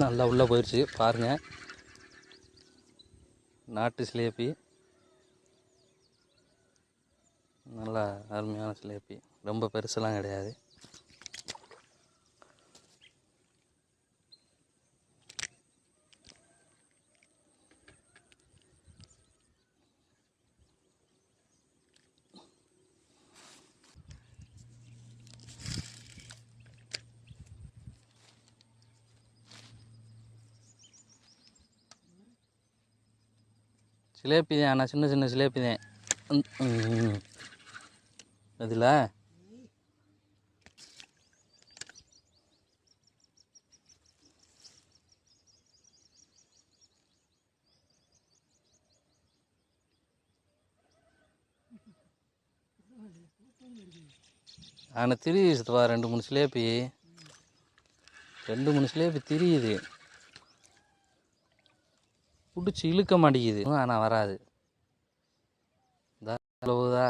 நல்லா உள்ளே போயிடுச்சு பாருங்கள் நாட்டு சிலேபி. நல்லா அருமையான சிலேபி. ரொம்ப பெருசெல்லாம் கிடையாது. சிலேபி தான் ஆனால் சின்ன சின்ன சிலேபி தான் அதில்? ஆனால் திரியுது சித்தப்பா. ரெண்டு மூணு சிலேபி. ரெண்டு மூணு சிலேபி திரியுது. பிடிச்சி இழுக்க மாட்டேங்குது. ஆனால் வராது. இந்தா போகுதா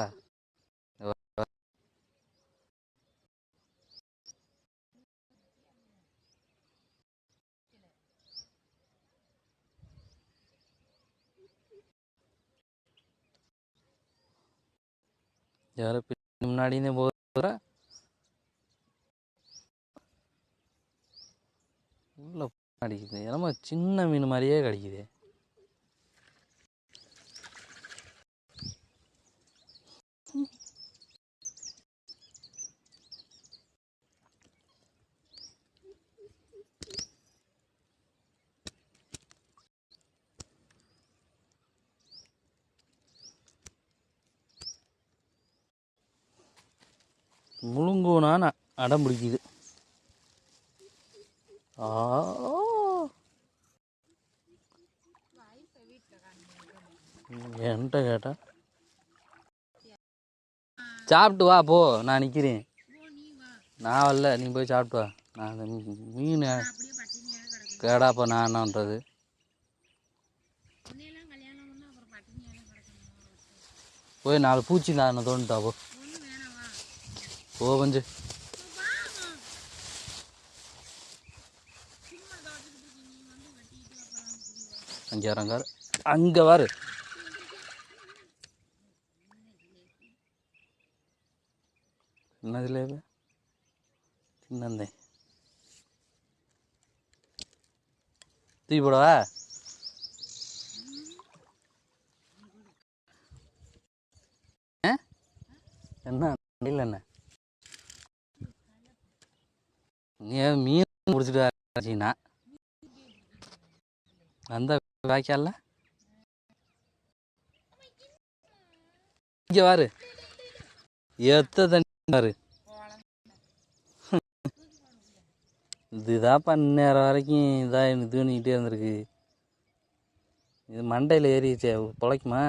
யாரோ போகிற உள்ள அடிக்குது. என்னமோ சின்ன மீன் மாதிரியே கிடைக்குது. முழுங்குனான்னு அடம் பிடிக்குது. ஆ. என்கிட்ட கேட்டா? சாப்பிட்டு வா போ நான் நிற்கிறேன் நான் வரல நீ போய் சாப்பிட்டு வா. நான் அந்த மீன் கேடாப்பா நான் என்னன்றது. போய் நாலு பூச்சி நான் தோணுட்டா போ. போ கொஞ்சம் அங்கே இறங்காரு அங்கே வாரு. என்னதுல இது? சின்னந்தே. தூக்கி போடவா என்ன? இல்லை என்ன? நீ மீன் பிடிச்சிட்டு அந்த வாய்க்கால இங்கே வாரு. எத்த தண்ணி பாரு. இதுதான் பன்னேரம் வரைக்கும் இதாக எனக்கு தூணிக்கிட்டே இருந்திருக்கு. இது மண்டையில் ஏறிச்சே பிழைக்குமா?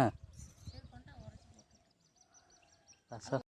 சார்